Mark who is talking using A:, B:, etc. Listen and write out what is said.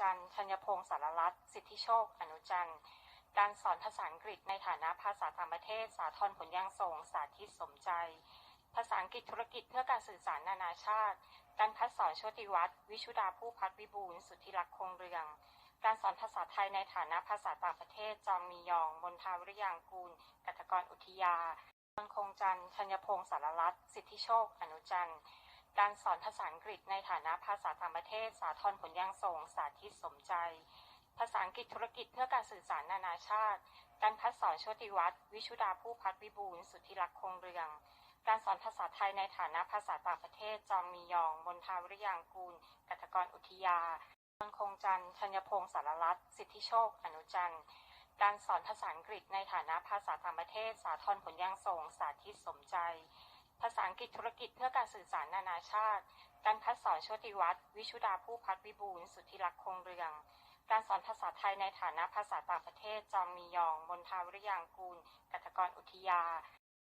A: จันทร์ธัญพงศ์สารรัตน์สิทธิโชค อนุจันทร์การสอนภาษาอังกฤษในฐานะภาษาต่างประเทศ สาธรผลยังส่งสาธิตสมใจ ภาษาอังกฤษธุรกิจเพื่อการสื่อสารนานาชาติ การพัฒสอนโชติวัฒน์วิชุดาผู้พัฒวิบูลสุทธิรักคงเรือง การสอนภาษาไทยในฐานะภาษาต่างประเทศ จอมมียอง มนทาวิริยางกูล กัตกรอุทยานนคงจันทร์ธัญพงศ์สารรัตน์สิทธิโชค อนุจันทร์ การสอนภาษาอังกฤษในฐานะภาษาต่างประเทศ สาธรผลยังส่งสาธิตสมใจ ภาษาอังกฤษธุรกิจเพื่อการสื่อสารนานาชาติ การพัฒสอนโชติวัฒน์วิชุดาผู้พัฒวิบูลสุทธิรักคงเรือง การสอนภาษาไทยในฐานะภาษาต่างประเทศ จอมมียอง มนทาวริยางกูล กัตกรอุทยานนคงจันทัญพงศ์สารรัตน์สิทธิโชค อนุจันทร์การสอนภาษาอังกฤษในฐานะภาษาต่างประเทศ สาธรผลยังส่งสาธิตสมใจ ภาษาอังกฤษธุรกิจเพื่อการสื่อสารนานาชาติ การพัฒสอนโชติวัฒน์วิชุดาผู้พัฒวิบูลสุทธิรักคงเรือง การสอนภาษาไทยในฐานะภาษาต่างประเทศ จอมมียอง มนทาวริยางกูล กัตกรอุทยา